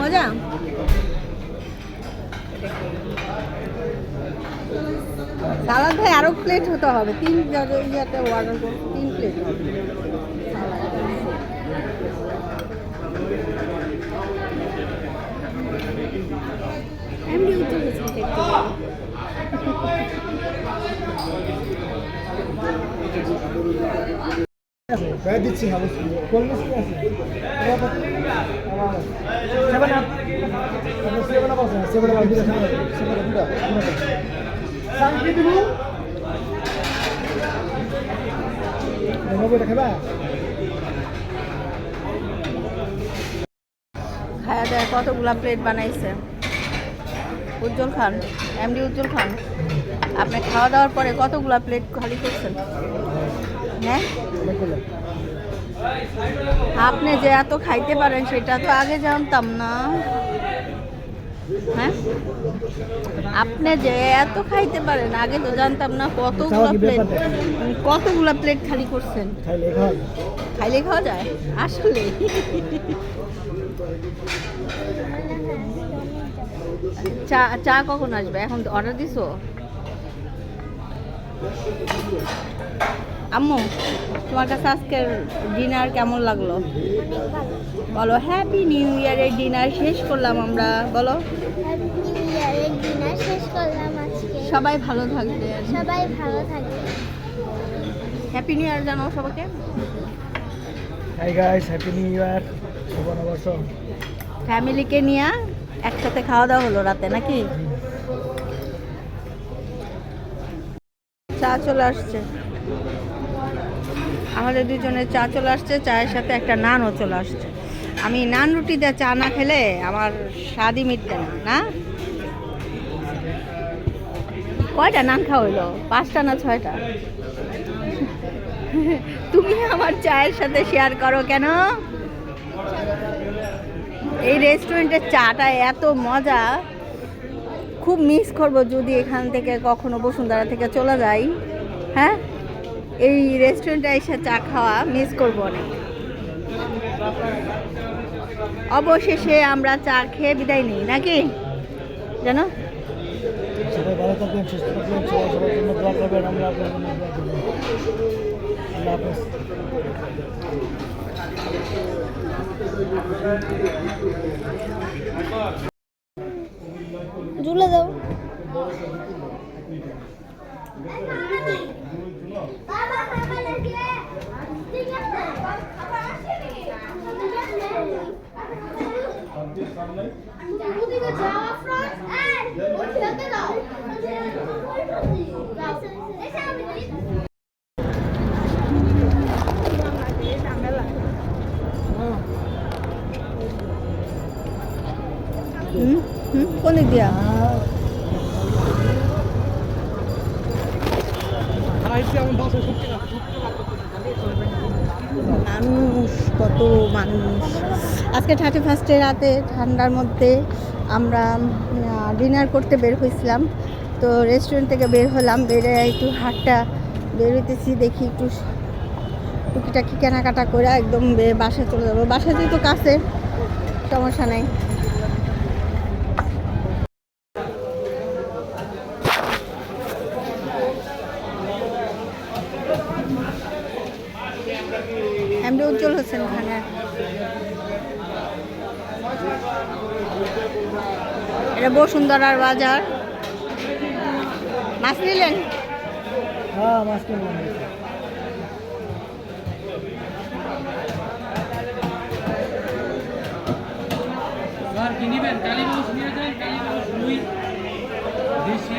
মজা? সালাদ ভাই আরও প্লেট হতে হবে। তিন ইয়াতে অর্ডার করব তিন প্লেট হবে। দিচ্ছি হবে কোল্ড মিষ্টি আছে। খায়া দেয়, কতগুলা প্লেট বানাইছে? উজ্জ্বল খান এমডি উজ্জ্বল খান, আপনি খাওয়া দাওয়ার পরে কতগুলা প্লেট খালি করছেন? হ্যাঁ? আপনি যে এত খাইতে পারেন সেটা তো আগে জানতাম না। হ্যাঁ? আপনি যে এত খাইতে পারেন আগে তো জানতাম না কতগুলা প্লেট? কতগুলা প্লেট খালি করছেন? খাইলে খাওয়া খাইলে খাওয়া যায়? আসলে। চা চা কখন আসবে? এখন অর্ডার দিছো? আম্মু তোমার কাছে আজকের ডিনার কেমন লাগল? বলো হ্যাপি নিউ ইয়ারের ডিনার শেষ করলাম আমরা। বলো। নিউ ইয়ারের ডিনার শেষ করলাম আজকে। সবাই ভালো থাকবে। সবাই ভালো থাকবে। হ্যাপি নিউ ইয়ার জানাও সবাইকে। Hi guys happy new year শুভ নববর্ষ। ফ্যামিলিকে নিয়ে একসাথে খাওয়া দাওয়া হলো রাতে নাকি? চা চলে আসছে। আমাদের দুজনের চা চলে আসছে, চায়ের সাথে একটা নানও চলে আসছে। আমি নান রুটি দিয়ে চা না খেলে আমার স্বাদই মিটবে না না? কয়টা নান খাওয়া হইল পাঁচটা না ছয়টা? তুমি আমার চায়ের সাথে শেয়ার করো কেন? এই রেস্টুরেন্টের চাটা এত মজা। খুব মিস করব যদি এখান থেকে কখনো বসুন্ধরা থেকে চলে যাই। হ্যাঁ? এই রেস্টুরেন্টে এসে চা খাওয়া মিস করব অনেক। অবশেষে আমরা চা খেয়ে বিদায় নিই নাকি? জানো? সবাই ভালো থাকবেন সুস্থ থাকবেন সবাই সবার জন্য দোয়া করবেন আমরা আপনার জন্য দোয়া করবেন আল্লাহ হাফেজ। জুলে দাও হুম হুম কোন দিক দিয়া মানুষ, কত মানুষ। আজকে থার্টি ফার্স্টে রাতে ঠান্ডার মধ্যে আমরা ডিনার করতে বের হয়েছিলাম। তো রেস্টুরেন্ট থেকে বের হলাম বেরে একটু হাটটা বের হইতেছি, দেখি একটু টুকিটাকি কেনাকাটা করে একদম বাসায় চলে যাব। বাসায় যেহেতু কাছে, সমস্যা নেই। উজ্জ্বল হোসেন খানের এটা বসুন্ধরার বাজার। মাছ নিলেন? হ্যাঁ মাছ কিনলাম আর কি নিবেন? কালী মাছ নিয়ে যান কালী মাছ রুই দেশি।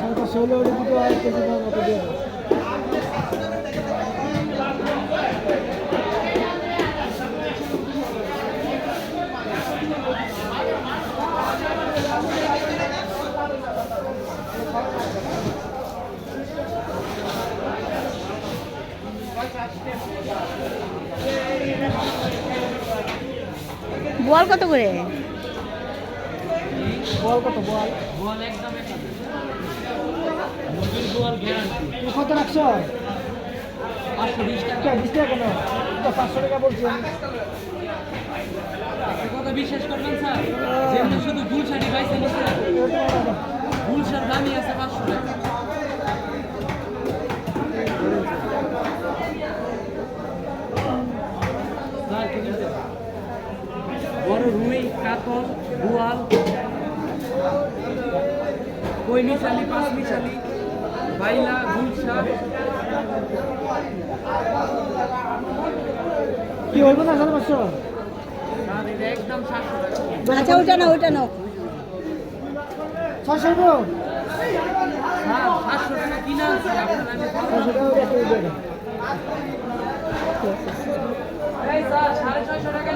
সাড়ে পাঁচশো হলে ওটা দুটো আর কেজি দাম মতো দিয়ে দাও। বল কত করে? বল কত বল। একদম কত রাখছো? পাঁচশো বিশ টাকা। কে বিশ টাকা কেন? তো পাঁচশো টাকা বলছি কথা বিশ্বাস করবেন স্যার। যেমনি শুধু গুলশাড়ি পাইছে নিচ্ছে গুলশার দামই আছে পাঁচশো টাকা স্যার কি নিবেন? বড় কাতল বোয়াল কই মিশালি পাঁচ বাইলা গুলশা কি হইব না সাড়ে পাঁচশো? একদম আচ্ছা ওটা না ওটা সাতশো টাকা কিনা টাকা